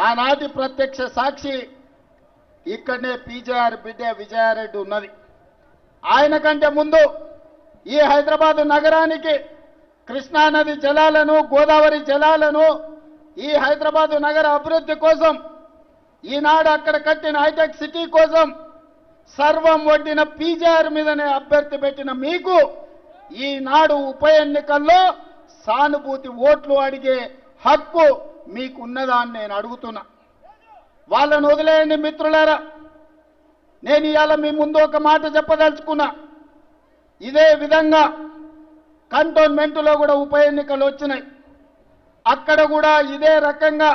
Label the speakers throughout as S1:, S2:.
S1: ఆనాటి ప్రత్యక్ష సాక్షి ఇక్కడనే పీజేఆర్ బిడ్డ విజయారెడ్డి ఉన్నది. ఆయన కంటే ముందు ఈ హైదరాబాద్ నగరానికి కృష్ణానది జలాలను గోదావరి జలాలను ఈ హైదరాబాదు నగర అభివృద్ధి కోసం ఈనాడు అక్కడ కట్టిన హైటెక్ సిటీ కోసం సర్వం వడ్డిన పీజేఆర్ మీదనే అభ్యర్థి పెట్టిన మీకు ఈనాడు ఉప ఎన్నికల్లో సానుభూతి ఓట్లు అడిగే హక్కు మీకున్నదాన్ని నేను అడుగుతున్నా. వాళ్ళను వదిలేయండి మిత్రులారా. నేను ఇవాళ మీ ముందు ఒక మాట చెప్పదలుచుకున్నా. ఇదే విధంగా కంటోన్మెంట్లో కూడా ఉప ఎన్నికలు వచ్చినాయి. అక్కడ కూడా ఇదే రకంగా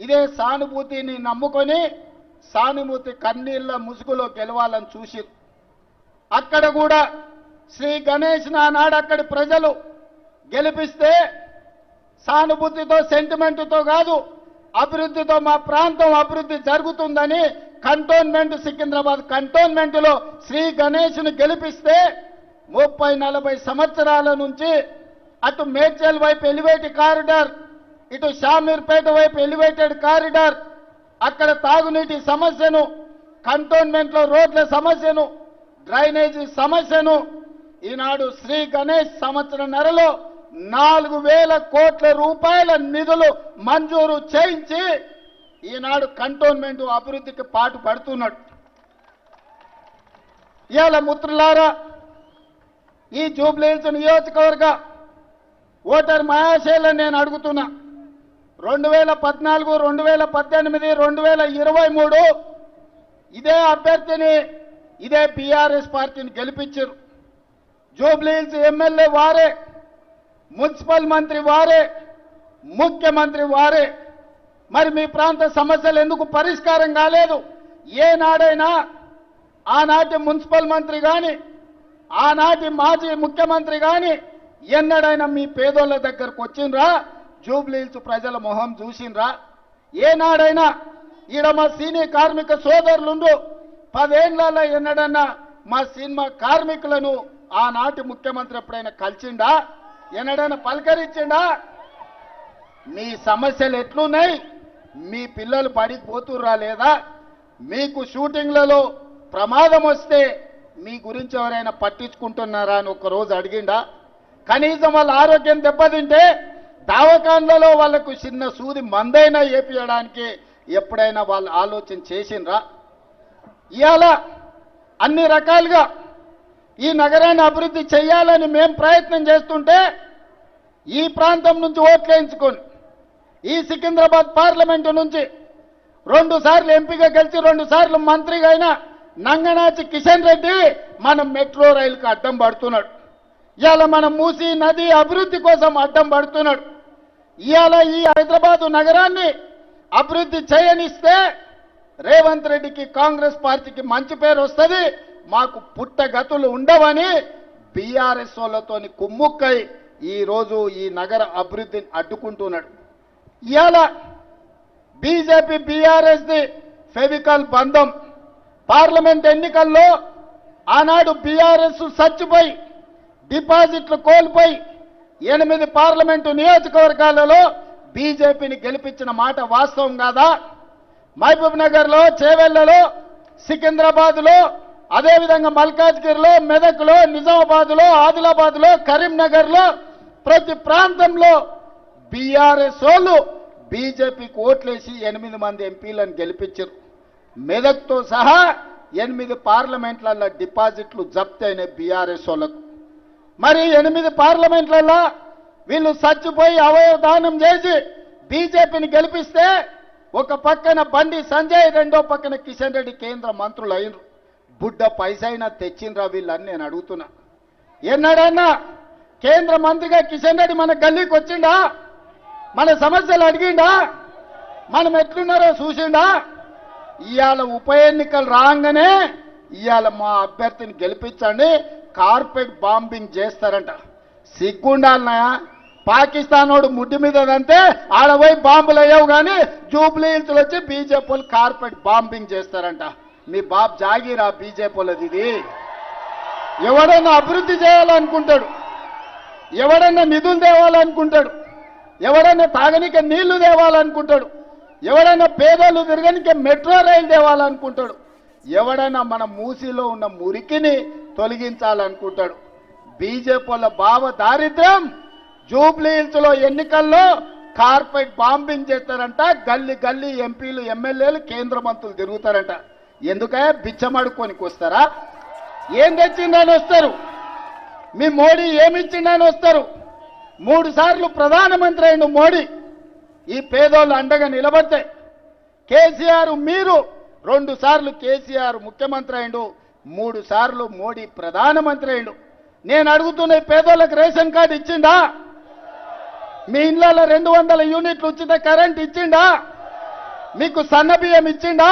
S1: ఇదే సానుభూతిని నమ్ముకొని సానుభూతి కన్నీళ్ళ ముసుగులో గెలవాలని చూసి అక్కడ కూడా శ్రీ గణేష్ నానాడు అక్కడి ప్రజలు గెలిపిస్తే సానుభూతితో సెంటిమెంట్తో కాదు అభివృద్ధితో మా ప్రాంతం అభివృద్ధి జరుగుతుందని కంటోన్మెంట్ సికింద్రాబాద్ కంటోన్మెంట్లో శ్రీ గణేష్ను గెలిపిస్తే ముప్పై నలభై సంవత్సరాల నుంచి అటు మేడ్చల్ వైపు ఎలివేటెడ్ కారిడార్ ఇటు షామీర్పేట వైపు ఎలివేటెడ్ కారిడార్ అక్కడ తాగునీటి సమస్యను కంటోన్మెంట్లో రోడ్ల సమస్యను డ్రైనేజీ సమస్యను ఈనాడు శ్రీ గణేష్ సంవత్సరం నెలలో నాలుగు వేల కోట్ల రూపాయల నిధులు మంజూరు చేయించి ఈనాడు కంటోన్మెంట్ అభివృద్ధికి పాటు పడుతున్నాడు. ఇవాళ ముత్రులారా ఈ జూబ్లీహిల్స్ నియోజకవర్గ ఓటర్ మహాశైలను నేను అడుగుతున్నా. రెండు వేల పద్నాలుగు రెండు వేల పద్దెనిమిది రెండు వేల ఇరవై మూడు ఇదే అభ్యర్థిని ఇదే బీఆర్ఎస్ పార్టీని గెలిపించారు. జూబ్లీహిల్స్ ఎమ్మెల్యే వారే మున్సిపల్ మంత్రి వారే ముఖ్యమంత్రి వారే. మరి మీ ప్రాంత సమస్యలు ఎందుకు పరిష్కారం కాలేదు? ఏనాడైనా ఆనాటి మున్సిపల్ మంత్రి కానీ ఆనాటి మాజీ ముఖ్యమంత్రి కానీ ఎన్నడైనా మీ పేదోళ్ళ దగ్గరకు వచ్చిండ్రా? జూబ్లీల్స్ ప్రజల మొహం చూసిండ్రా? ఏనాడైనా ఈడ మా సీనియర్ కార్మిక సోదరులుండు పదేళ్ళలో ఎన్నడన్నా మా సినిమా కార్మికులను ఆనాటి ముఖ్యమంత్రి ఎప్పుడైనా కలిసిండా? ఎన్నడైనా పలకరించిండా? మీ సమస్యలు ఎట్లున్నాయి? మీ పిల్లలు బడికి పోతుర్రా లేదా? మీకు షూటింగ్లలో ప్రమాదం వస్తే మీ గురించి ఎవరైనా పట్టించుకుంటున్నారా అని ఒకరోజు అడిగిండా? కనీసం వాళ్ళ ఆరోగ్యం దెబ్బతింటే దావకాండలో వాళ్ళకు చిన్న సూది మందైనా ఏపియడానికి ఎప్పుడైనా వాళ్ళు ఆలోచన చేసిండ్రా? ఇవాళ అన్ని రకాలుగా ఈ నగరాన్ని అభివృద్ధి చేయాలని మేము ప్రయత్నం చేస్తుంటే ఈ ప్రాంతం నుంచి ఓట్లేయించుకొని ఈ సికింద్రాబాద్ పార్లమెంటు నుంచి రెండు సార్లు ఎంపీగా గెలిచి రెండు సార్లు మంత్రిగా అయిన నంగనాచి కిషన్ రెడ్డి మన మెట్రో రైలుకు అడ్డం పడుతున్నాడు. ఇవాళ మన మూసీ నది అభివృద్ధి కోసం అడ్డం పడుతున్నాడు. ఇవాళ ఈ హైదరాబాదు నగరాన్ని అభివృద్ధి చేయనిస్తే రేవంత్ రెడ్డికి కాంగ్రెస్ పార్టీకి మంచి పేరు వస్తుంది. మాకు పుట్టగతులు ఉండవని బీఆర్ఎస్ వాళ్ళతోని కుమ్ముక్కై ఈ రోజు ఈ నగర అభివృద్ధిని అడ్డుకుంటున్నాడు. ఇవాళ బీజేపీ బీఆర్ఎస్ది ఫెవికల్ బంధం. పార్లమెంట్ ఎన్నికల్లో ఆనాడు బీఆర్ఎస్ చచ్చిపోయి డిపాజిట్లు కోల్పోయి ఎనిమిది పార్లమెంటు నియోజకవర్గాలలో బీజేపీని గెలిపించిన మాట వాస్తవం కాదా? మహబూబ్ నగర్లో చేవెళ్ళలో సికింద్రాబాద్లో అదేవిధంగా మల్కాజ్గిరిలో మెదక్లో నిజామాబాద్లో ఆదిలాబాద్లో కరీంనగర్లో ప్రతి ప్రాంతంలో బీఆర్ఎస్ వాళ్ళు బీజేపీకి ఓట్లేసి ఎనిమిది మంది ఎంపీలను గెలిపించారు. మెదక్తో సహా ఎనిమిది పార్లమెంట్లలో డిపాజిట్లు జప్తైన బీఆర్ఎస్ వాళ్ళకు. మరి ఎనిమిది పార్లమెంట్లలో వీళ్ళు చచ్చిపోయి అవయవదానం చేసి బీజేపీని గెలిపిస్తే ఒక పక్కన బండి సంజయ్ రెండో పక్కన కిషన్ రెడ్డి కేంద్ర మంత్రులు అయినరు. బుడ్డ పైసైనా తెచ్చిండ్రా వీళ్ళని నేను అడుగుతున్నా. ఎన్నడన్నా కేంద్ర మంత్రిగా కిషన్ రెడ్డి మన గల్లీకి వచ్చిండా? మన సమస్యలు అడిగిండా? మనం ఎట్లున్నారో చూసిండా? ఇవాళ ఉప ఎన్నికలు రాగానే ఇవాళ మా అభ్యర్థిని గెలిపించండి కార్పెట్ బాంబింగ్ చేస్తారంట. సిగ్గుండాలనా? పాకిస్తాన్ వాడు ముడ్డి మీద దంతే ఆడపోయి బాంబులు అయ్యావు కానీ జూబ్లీ ఇంట్లో వచ్చి బీజేపీ వాళ్ళు కార్పెట్ బాంబింగ్ చేస్తారంట. మీ బాబ్ జాగీరా బీజేపీలది ఇది ఎవడన్నా అభివృద్ధి చేయాలనుకుంటాడు ఎవడన్నా నిధులు తేవాలనుకుంటాడు ఎవడన్నా తాగనిక నీళ్ళు తేవాలనుకుంటాడు ఎవడన్నా పేదలు తిరగనిక మెట్రో రైలు తేవాలనుకుంటాడు ఎవడైనా మన మూసీలో ఉన్న మురికిని తొలగించాలనుకుంటాడు. బీజేపీల భావ దారిద్ర్యం జూబ్లీహిల్స్లో ఎన్నికల్లో కార్పెట్ బాంబింగ్ చేస్తారంట గల్లీ గల్లీ ఎంపీలు ఎమ్మెల్యేలు కేంద్ర మంత్రులు తిరుగుతారంట. ఎందుక బిచ్చమడుకోనికి వస్తారా ఏం తెచ్చిందని వస్తారు? మీ మోడీ ఏమిచ్చిండని వస్తారు? మూడు సార్లు ప్రధానమంత్రి అయిన మోడీ ఈ పేదోళ్ళు అండగా నిలబడితే కేసీఆర్ మీరు రెండు సార్లు కేసీఆర్ ముఖ్యమంత్రి అయిండు మూడు సార్లు మోడీ ప్రధానమంత్రి అయిండు. నేను అడుగుతున్న ఈ పేదోళ్ళకి రేషన్ కార్డు ఇచ్చిందా మీ ఇళ్ళలో రెండు వందల యూనిట్లు ఉచిత కరెంట్ ఇచ్చిండా? మీకు సన్న బియ్యం ఇచ్చిండా?